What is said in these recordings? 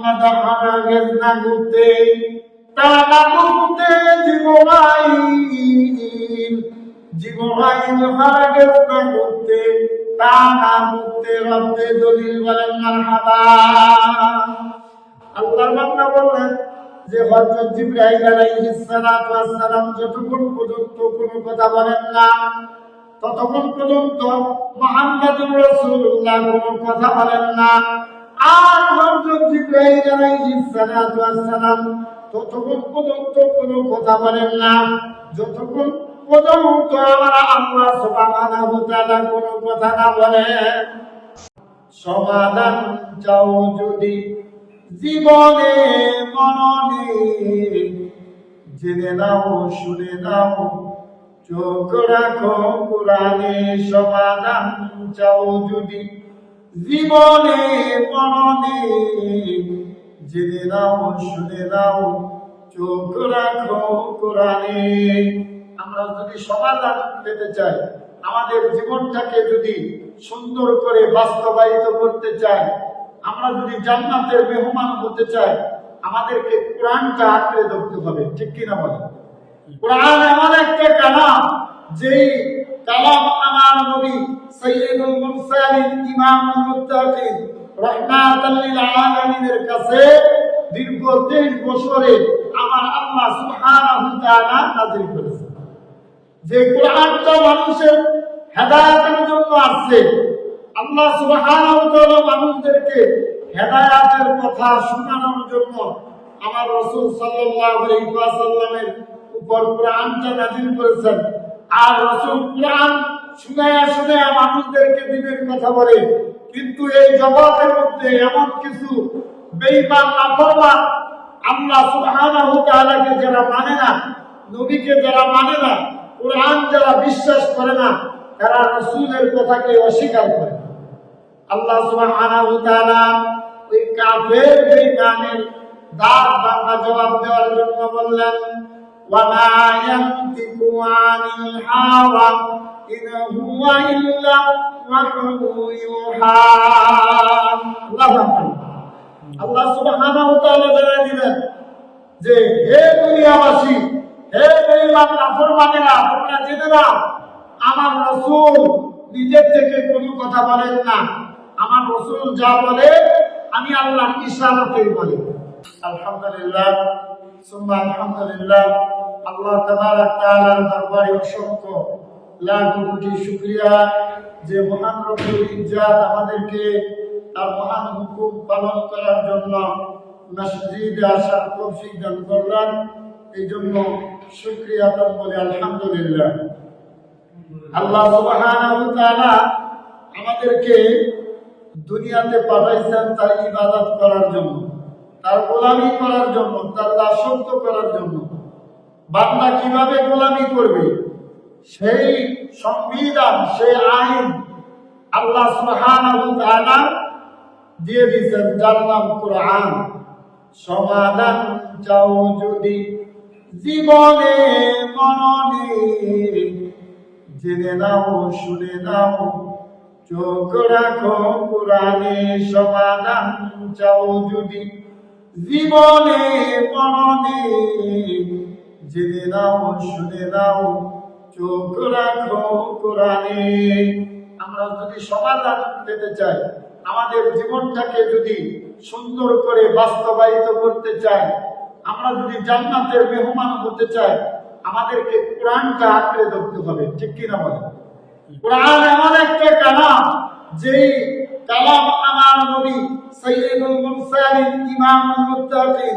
মোহাম্মদ হারা গেছ না ঘুরতে। তা না ঘুরতে জিবরাইল জিবরাইল হারা গেছ না ঘুরতে। তা না ঘুরতে রব্বে দলিল বলেন, মারহাবা। আল্লাহর বান্দা বললেন যে, হযরত জিবরাইল আলাইহিস সালাতু ওয়াস সালাম যতক্ষণ পর্যন্ত কোনো কথা বলেন না, ততক্ষণ পর্যন্ত মুহাম্মদুর রাসূলুল্লাহ কোনো কথা বলেন না। আর হযরত জিবরাইল আলাইহিস সালাতু ওয়াস সালাম ততক্ষণ পর্যন্ত কোনো কথা বলেন না। যতক্ষণ পর্যন্ত আমার আল্লাহ সুবহানাহু কোনো কথা না বলে, সমাধান চাও যদি জীবনে মননে জেনে নাও, শুনে নাও, চোখ রাখো, কোরআনে সমাধান চাও যদি জীবনে মননে জেনে নাও, শুনে নাও, চোখ রাখো কোরআনে। আমরা যদি সমাধান পেতে চাই, আমাদের জীবনটাকে যদি সুন্দর করে বাস্তবায়িত করতে চাই, আমরা যদি জান্নাতের মেহমান হতে চাই, আমাদেরকে কোরআনটা আঁকড়ে ধরতে হবে। ঠিক কিনা বলেন? কোরআন এমন একটা কালাম, যেই কালাম আমার নবী সৈয়দুল মুরসালিন ইমামুল কাছে দীর্ঘ 23 বছরে আমার আল্লাহ সুবহানাহু তাআলা নাযিল করেছেন। যে কোরআনটা মানুষের হেদায়েতের জন্য আসছে, আল্লাহ সুবহানাহু মানুষদেরকে হেদায়েতের কথা শোনানোর জন্য আমার রাসূল সাল্লাল্লাহু আলাইহি উপর কোরআনটা নাযিল করেছেন। আর রাসূল কোরআন শুনায়া শুনায়া মানুষদেরকে দিনের কথা বলে, কিন্তু এই জগতের মধ্যে এমন কিছু বেঈমান নাফরমান আল্লাহ সুবহানাহু তাআলাকে যারা মানে না, নবীকে যারা মানে না, কোরআন যারা বিশ্বাস করে না, তারা রাসূলের কথাকে অস্বীকার করে। আল্লাহ সুবহানাহু তাআলা ওই কাফের বেঈমানের দাঁত ভাঙা জবাব দেওয়ার জন্য বললেন ইয়ানতিকু আনিল হাওয়া ইন হুয়া ইল্লা ওয়াহয়ু ইউহা আল্লাহু আকবার আল্লাহ সুবহানাহু তাআলা জানাই দিলেন যে, হে দুনিয়াবাসী, হে বেঈমান নাফরমানেরা, তোমরা জেনে নাও, আমার রাসূল নিজের থেকে কোনো কথা বলেন না। আমার রাসূল যা বলে, আমি আল্লাহর ইশারাতেই বলি। আলহামদুলিল্লাহ, সুম্মা আলহামদুলিল্লাহ আল্লাহ তাআলার দরবারে অসংখ্য লাখ কোটি শুকরিয়া যে মহান রব্বুল ইজ্জাত আমাদেরকে তার মহান হুকুম পালন করার জন্য মসজিদে আসার তৌফিক দান করলেন। এই জন্য শুকরিয়া দান বলে আলহামদুলিল্লাহ। আল্লাহ সুবহানাহু তাআলা আমাদেরকে দুনিয়াতে পাঠাইছেন তার ইবাদত করার জন্য, তার গোলামি করার জন্য, তার দাসত্ব করার জন্য। বান্দা কীভাবে গোলামি করবে? সেই সংবিধান, সেই আইন আল্লাহ তাআলা দিয়ে দিয়েছেন, যার নাম কোরআন। সমাধান চাও যদি জীবনে মননে জেনে নাও, শুনে নাও, চোখ রাখো কোরআনে। সমাধান চাও যদি জীবনে মননে জেনে নাও, শুনে নাও, চোখ রাখো কোরআনে। আমরা যদি সমাধান পেতে চাই, আমাদের জীবনটাকে যদি সুন্দর করে বাস্তবায়িত করতে চাই, আমরা যদি জান্নাতের মেহমান হতে চাই, আমাদেরকে কোরআনটা আঁকড়ে ধরতে হবে, ঠিক কিনা বলেন? কোরআন এমন একটা কালাম, যেই কালাম আমার নবী সৈয়দুল মুরসালিন ইমামুল মুত্তাকিন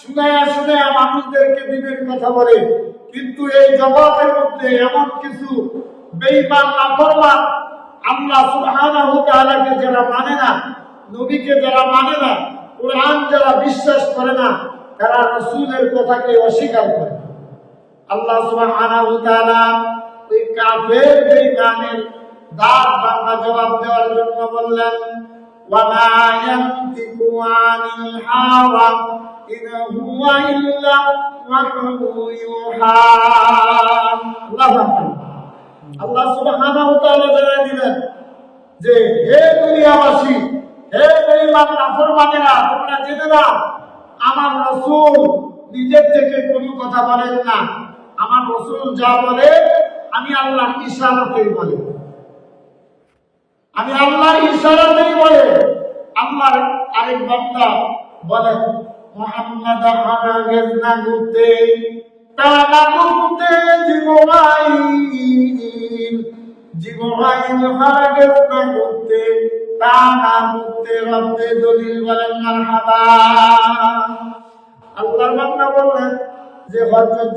শুনায়া শুনায়া মানুষদেরকে দিনের কথা বলে, কিন্তু এই জগতের মধ্যে এমন কিছু বেঈমান নাফরমান আল্লাহ সুবহানাহু ওয়া তাআলাকে যারা মানে না, নবীকে যারা মানে না, কোরআন যারা বিশ্বাস করে না, তারা রাসূলের কথাকে অস্বীকার করে। আল্লাহ সুবহানাহু ওয়া তাআলা ওই কাফের বেঈমানের দাঁত ভাঙা জবাব দেওয়ার জন্য বললেন ওয়ামা ইয়ানতিকু আনিল হাওয়া সুবহানাহু তাআলা জানাই দিলেন যে, হে দুনিয়াবাসী, হে বেঈমান নাফরমানেরা, তোমরা জেনে নাও, আমার রাসূল নিজের থেকে কোনো কথা বলেন না। আমার রাসূল যা বলে, আমি আল্লাহর ইশারাতেই বলে। আমি আল্লাহর ইশারাতেই বলে। আল্লাহর আরেক বান্দা বলেন মোহাম্মদ হারা গেল না ঘুরতে তারা ঘুরতে জীবনাই জীবনাইল হারা গেল না ঘুরতে তারা ঘুরতে রব্বে দলিল বলেন মারহাবা। আল্লাহর বান্দা বললেন যে হযরত